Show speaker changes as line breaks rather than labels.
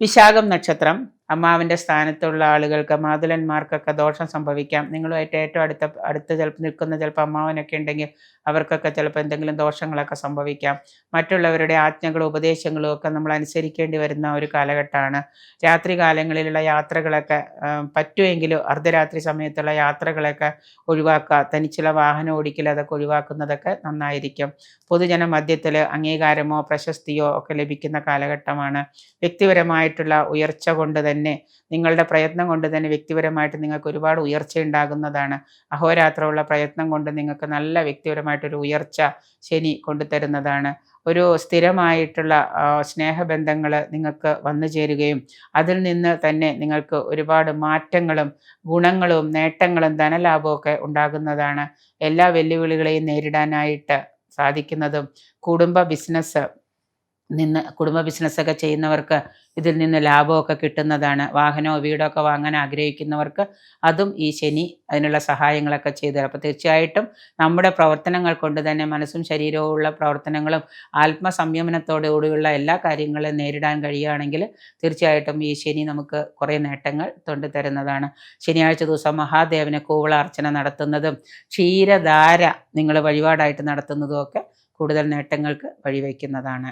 വിശാഖം നക്ഷത്രം. അമ്മാവിന്റെ സ്ഥാനത്തുള്ള ആളുകൾക്ക് മാതുലന്മാർക്കൊക്കെ ദോഷം സംഭവിക്കാം. നിങ്ങളുമായിട്ട് ഏറ്റവും അടുത്ത അടുത്ത് ചിലപ്പോൾ നിൽക്കുന്ന ചിലപ്പോൾ അമ്മാവനൊക്കെ ഉണ്ടെങ്കിൽ അവർക്കൊക്കെ ചിലപ്പോൾ എന്തെങ്കിലും ദോഷങ്ങളൊക്കെ സംഭവിക്കാം. മറ്റുള്ളവരുടെ ആജ്ഞകളും ഉപദേശങ്ങളും ഒക്കെ നമ്മൾ അനുസരിക്കേണ്ടി വരുന്ന ഒരു കാലഘട്ടമാണ്. രാത്രി കാലങ്ങളിലുള്ള യാത്രകളൊക്കെ പറ്റുമെങ്കിലും അർദ്ധരാത്രി സമയത്തുള്ള യാത്രകളൊക്കെ ഒഴിവാക്കുക. തനിച്ചുള്ള വാഹനം ഓടിക്കൽ അതൊക്കെ ഒഴിവാക്കുന്നതൊക്കെ നന്നായിരിക്കും. പൊതുജന മധ്യത്തിൽ അംഗീകാരമോ പ്രശസ്തിയോ ഒക്കെ ലഭിക്കുന്ന കാലഘട്ടമാണ്. വ്യക്തിപരമായിട്ടുള്ള ഉയർച്ച കൊണ്ട് തന്നെ നിങ്ങളുടെ പ്രയത്നം കൊണ്ട് തന്നെ വ്യക്തിപരമായിട്ട് നിങ്ങൾക്ക് ഒരുപാട് ഉയർച്ച ഉണ്ടാകുന്നതാണ് അഹോരാത്രമുള്ള പ്രയത്നം കൊണ്ട് നിങ്ങൾക്ക് നല്ല വ്യക്തിപരമായിട്ടൊരു ഉയർച്ച ശനി കൊണ്ടുതരുന്നതാണ്. ഒരു സ്ഥിരമായിട്ടുള്ള സ്നേഹബന്ധങ്ങൾ നിങ്ങൾക്ക് വന്നു ചേരുകയും അതിൽ നിന്ന് തന്നെ നിങ്ങൾക്ക് ഒരുപാട് മാറ്റങ്ങളും ഗുണങ്ങളും നേട്ടങ്ങളും ധനലാഭവും ഒക്കെ ഉണ്ടാകുന്നതാണ്. എല്ലാ വെല്ലുവിളികളെയും നേരിടാനായിട്ട് സാധിക്കുന്നതും കുടുംബ ബിസിനസ് നിന്ന് കുടുംബ ബിസിനസ്സൊക്കെ ചെയ്യുന്നവർക്ക് ഇതിൽ നിന്ന് ലാഭമൊക്കെ കിട്ടുന്നതാണ്. വാഹനമോ വീടോ ഒക്കെ വാങ്ങാൻ ആഗ്രഹിക്കുന്നവർക്ക് അതും ഈ ശനി അതിനുള്ള സഹായങ്ങളൊക്കെ ചെയ്തു അപ്പോൾ തീർച്ചയായിട്ടും നമ്മുടെ പ്രവർത്തനങ്ങൾ കൊണ്ട് തന്നെ മനസ്സും ശരീരവും ഉള്ള പ്രവർത്തനങ്ങളും ആത്മസംയമനത്തോടുകൂടിയുള്ള എല്ലാ കാര്യങ്ങളും നേരിടാൻ കഴിയുകയാണെങ്കിൽ തീർച്ചയായിട്ടും ഈ ശനി നമുക്ക് കുറേ നേട്ടങ്ങൾ തൊണ്ടു തരുന്നതാണ്. ശനിയാഴ്ച ദിവസം മഹാദേവനെ കൂവള അർച്ചന നടത്തുന്നതും ക്ഷീരധാര നിങ്ങൾ വഴിപാടായിട്ട് നടത്തുന്നതും ഒക്കെ കൂടുതൽ നേട്ടങ്ങൾക്ക് വഴിവെക്കുന്നതാണ്.